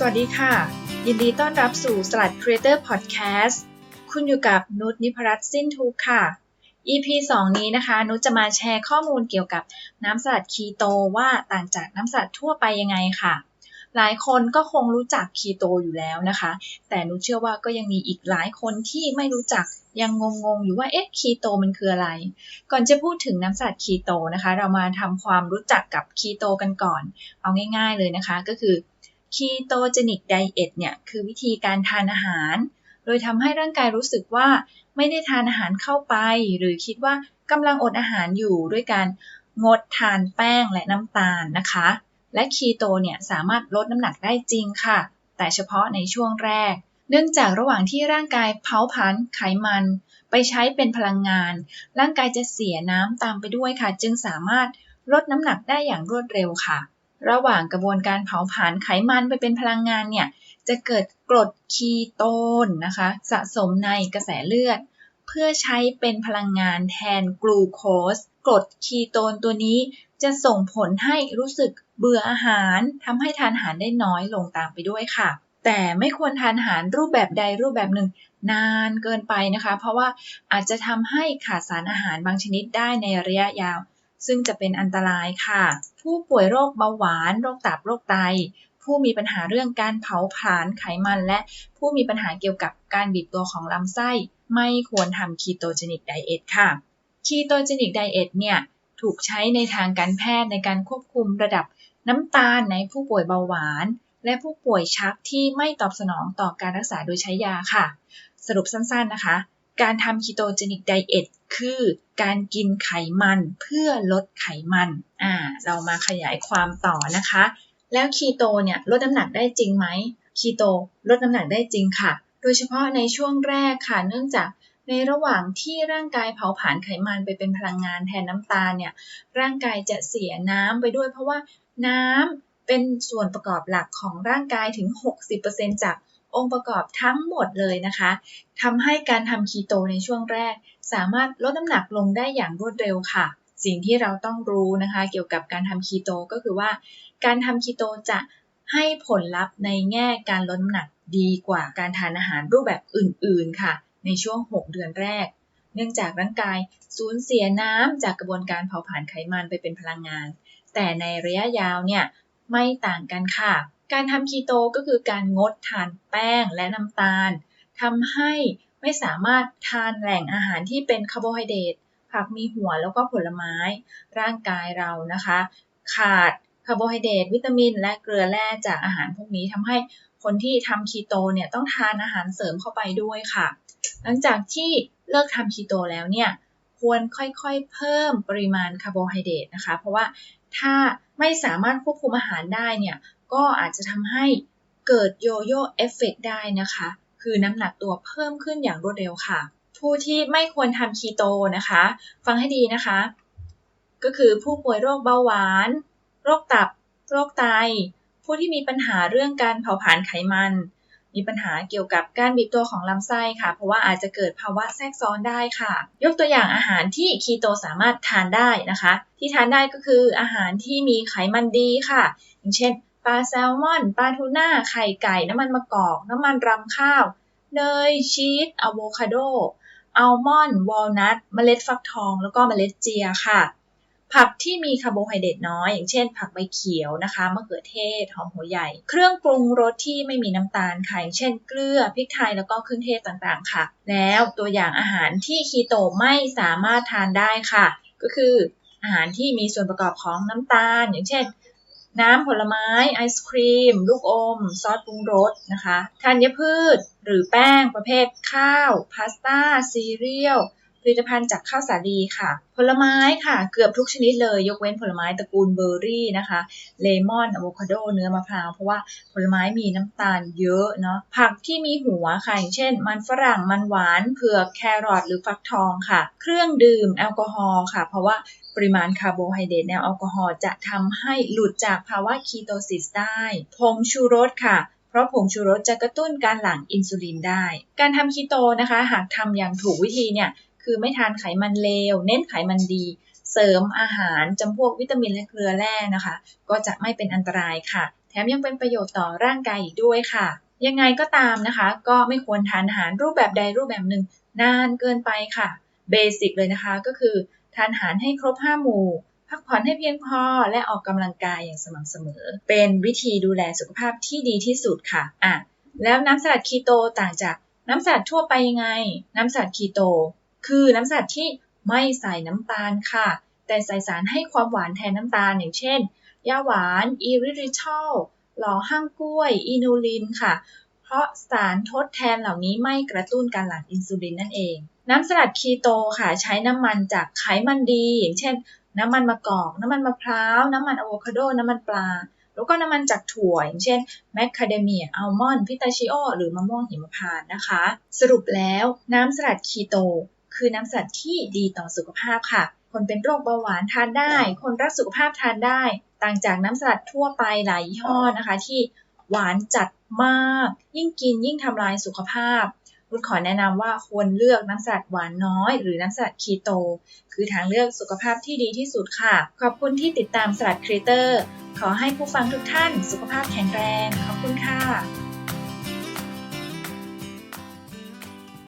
สวัสดีค่ะ ยินดีต้อนรับสู่สลัด Creator Podcast คุณอยู่กับนุชนิพรัตน์สิ้นทุกค่ะ EP 2 นี้นะคะ นุชจะมาแชร์ข้อมูลเกี่ยวกับน้ำสลัดคีโตว่าต่างจากน้ำสลัดทั่วไปยังไงค่ะ หลายคนก็คงรู้จักคีโตอยู่แล้วนะคะ แต่นุชเชื่อว่าก็ยังมีอีกหลายคนที่ไม่รู้จักยังงงๆ อยู่ว่าเอ๊ะคีโตมันคืออะไร ก่อนจะพูดถึงน้ำสลัดคีโตนะคะ เรามาทำความรู้จักกับคีโตกันก่อน เอาง่าย ๆเลยนะคะ ก็คือ คีโตเจนิกไดเอทเนี่ยคือวิธีการทานอาหาร โดยทำให้ร่างกายรู้สึกว่าไม่ได้ทานอาหารเข้าไป หรือคิดว่ากำลังอดอาหารอยู่ด้วยการงดทานแป้งและน้ำตาลนะคะ และคีโตเนี่ยสามารถลดน้ำหนักได้จริงค่ะ แต่เฉพาะในช่วงแรก เนื่องจากระหว่างที่ร่างกายเผาผลาญไขมัน ไปใช้เป็นพลังงาน ร่างกายจะเสียน้ำตามไปด้วยค่ะ จึงสามารถลดน้ำหนักได้อย่างรวดเร็วค่ะ ระหว่างกระบวนการเผาผลาญไขมันไปเป็นพลังงานเนี่ยจะเกิดกรดคีโตนนะคะสะสมในกระแสเลือด เพื่อใช้เป็นพลังงานแทนกลูโคสกรดคีโตนตัวนี้จะส่งผลให้รู้สึกเบื่ออาหารทำให้ทานอาหารได้น้อยลงตามไปด้วยค่ะ แต่ไม่ควรทานอาหารรูปแบบใดรูปแบบหนึ่งนานเกินไปนะคะ เพราะว่าอาจจะทำให้ขาดสารอาหารบางชนิดได้ในระยะยาว ซึ่งจะเป็นอันตรายค่ะ ผู้ป่วยโรคเบาหวาน โรคตับโรคไต ผู้มีปัญหาเรื่องการเผาผลาญไขมัน และผู้มีปัญหาเกี่ยวกับการบีบตัวของลำไส้ ไม่ควรทำคีโตเจนิกไดเอทค่ะคีโตเจนิกไดเอทเนี่ยถูกใช้ในทางการแพทย์ในการควบคุมระดับน้ำตาลในผู้ป่วยเบาหวาน และผู้ป่วยชักที่ไม่ตอบสนองต่อการรักษาโดยใช้ยาค่ะ สรุปสั้นๆนะคะ การทำคีโตเจนิกไดเอทคือการกินไขมันเพื่อลดไขมัน อ่า เรามาขยายความต่อนะคะ แล้วคีโตเนี่ยลดน้ำหนักได้จริงไหม คีโตลดน้ำหนักได้จริงค่ะ โดยเฉพาะในช่วงแรกค่ะ เนื่องจากในระหว่างที่ร่างกายเผาผลาญไขมันไปเป็นพลังงานแทนน้ำตาลเนี่ย ร่างกายจะเสียน้ำไปด้วยเพราะว่าน้ำเป็นส่วนประกอบหลักของร่างกายถึง 60%จาก องค์ประกอบทั้งหมดเลยนะคะทำให้การทำคีโตในช่วงแรก สามารถลดน้ำหนักลงได้อย่างรวดเร็วค่ะ สิ่งที่เราต้องรู้นะคะ เกี่ยวกับการทำคีโตก็คือว่า การทำคีโตจะให้ผลลัพธ์ในแง่การลดน้ำหนักดีกว่าการทานอาหารรูปแบบอื่น ๆ ค่ะ ในช่วง 6 เดือนแรก เนื่องจากร่างกายสูญเสียน้ำจากกระบวนการเผาผลาญไขมันไปเป็นพลังงาน แต่ในระยะยาวเนี่ยไม่ต่างกันค่ะ การทำคีโตก็คือการงดทานแป้งและน้ำตาลทำให้ไม่สามารถทานแหล่งอาหารที่เป็นคาร์โบไฮเดรตผักมีหัวแล้วก็ผลไม้ ร่างกายเรานะคะ ขาดคาร์โบไฮเดรตวิตามิน และเกลือแร่จากอาหารพวกนี้ทำให้คนที่ทำคีโตเนี่ยต้องทานอาหารเสริมเข้าไปด้วยค่ะ หลังจากที่เลิกทำคีโตแล้วเนี่ยควรค่อยๆเพิ่มปริมาณคาร์โบไฮเดรตนะคะ เพราะว่าถ้าไม่สามารถควบคุมอาหารได้เนี่ย ก็อาจจะทำให้เกิดโยโย่เอฟเฟกได้นะคะ คือน้ำหนักตัวเพิ่มขึ้นอย่างรวดเร็วค่ะ ผู้ที่ไม่ควรทำคีโตนะคะ ฟังให้ดีนะคะ ก็คือผู้ป่วยโรคเบาหวาน โรคตับ โรคไต ผู้ที่มีปัญหาเรื่องการเผาผลาญไขมัน มีปัญหาเกี่ยวกับการบีบตัวของลำไส้ค่ะ เพราะว่าอาจจะเกิดภาวะแทรกซ้อนได้ค่ะ ยกตัวอย่างอาหารที่คีโตสามารถทานได้นะคะ ที่ทานได้ก็คืออาหารที่มีไขมันดีค่ะ อย่างเช่น ปลาแซลมอน ปลาทูน่า ไข่ไก่ น้ำมันมะกอก น้ำมันรำข้าว เนย ชีส อะโวคาโด อัลมอนด์ วอลนัท เมล็ดฟักทอง แล้วก็เมล็ดเจียค่ะ ผักที่มีคาร์โบไฮเดรตน้อย อย่างเช่น ผักใบเขียวนะคะ มะเขือเทศ หอมหัวใหญ่ เครื่องปรุงรสที่ไม่มีน้ำตาลค่ะอย่างเช่น เกลือ พริกไทย แล้วก็เครื่องเทศต่างๆ ค่ะ แล้วตัวอย่างอาหารที่คีโตไม่สามารถทานได้ค่ะ ก็คืออาหารที่มีส่วนประกอบของน้ำตาล อย่างเช่น น้ำผลไม้ ไอศครีม ลูกอม ซอสปรุงรสนะคะธัญพืช หรือแป้งประเภทข้าว พาสต้า ซีเรียล ผลิตภัณฑ์จากข้าวสาลีค่ะ ผลไม้ค่ะ เกือบทุกชนิดเลย ยกเว้นผลไม้ตระกูลเบอร์รี่นะคะ เลมอนอะโวคาโด เนื้อมะพร้าว เพราะว่าผลไม้มีน้ำตาลเยอะเนาะ ผักที่มีหัวค่ะ อย่างเช่น มันฝรั่ง มันหวาน เผือก แครอท หรือฟักทองค่ะ เครื่องดื่มแอลกอฮอล์ค่ะ เพราะว่าปริมาณคาร์โบไฮเดรตในแอลกอฮอล์จะทำให้หลุดจากภาวะคีโตซิสได้ผงชูรสค่ะเพราะผงชูรสจะกระตุ้นการหลั่งอินซูลินได้ การทำคีโตนะคะ หากทำอย่างถูกวิธีเนี่ย คือไม่ทานไขมันเลว เน้นไขมันดี เสริมอาหารจำพวกวิตามินและเกลือแร่นะคะ ก็จะไม่เป็นอันตรายค่ะ แถมยังเป็นประโยชน์ต่อร่างกายอีกด้วยค่ะ ยังไงก็ตามนะคะ ก็ไม่ควรทานอาหารรูปแบบใดรูปแบบหนึ่งนานเกินไปค่ะ เบสิกเลยนะคะก็คือ ทานอาหารให้ครบ5หมู่พักผ่อนให้เพียงพอและออกกำลังกายอย่างสม่ำเสมอ เป็นวิธีดูแลสุขภาพที่ดีที่สุดค่ะอะ แล้วน้ำสลัดคีโตต่างจากน้ำสลัดทั่วไปยังไง น้ำสลัดคีโต คือน้ำสลัดที่ไม่ใส่น้ำตาลค่ะ แต่ใส่สารให้ความหวานแทนน้ำตาลอย่างเช่นยาหวานอิริทิชอลหล่อห้างกล้วย อินูลินค่ะ เพราะสารทดแทนเหล่านี้ไม่กระตุ้นการหลั่งอินซูลินนั่นเอง น้ำสลัดคีโตค่ะ ใช้น้ำมันจากไขมันดี อย่างเช่น น้ำมันมะกอก น้ำมันมะพร้าว น้ำมันอะโวคาโด น้ำมันปลา แล้วก็น้ำมันจากถั่ว อย่างเช่นแมคคาเดเมีย อัลมอนด์ พิตาชิโอ หรือมะม่วงหิมพานต์นะคะ สรุปแล้วน้ำสลัดคีโต คือน้ำสลัดที่ดีต่อสุขภาพค่ะ คนเป็นโรคเบาหวานทานได้ คนรักสุขภาพทานได้ ต่างจากน้ำสลัดทั่วไปหลายยี่ห้อนะคะ ที่หวานจัดมาก ยิ่งกินยิ่งทำลายสุขภาพรุณขอแนะนำว่าควรเลือกน้ำสลัดหวานน้อย หรือน้ำสลัดคีโต คือทางเลือกสุขภาพที่ดีที่สุดค่ะ ขอบคุณที่ติดตามสลัดครีเตอร์ขอให้ผู้ฟังทุกท่านสุขภาพแข็งแรง ขอบคุณค่ะ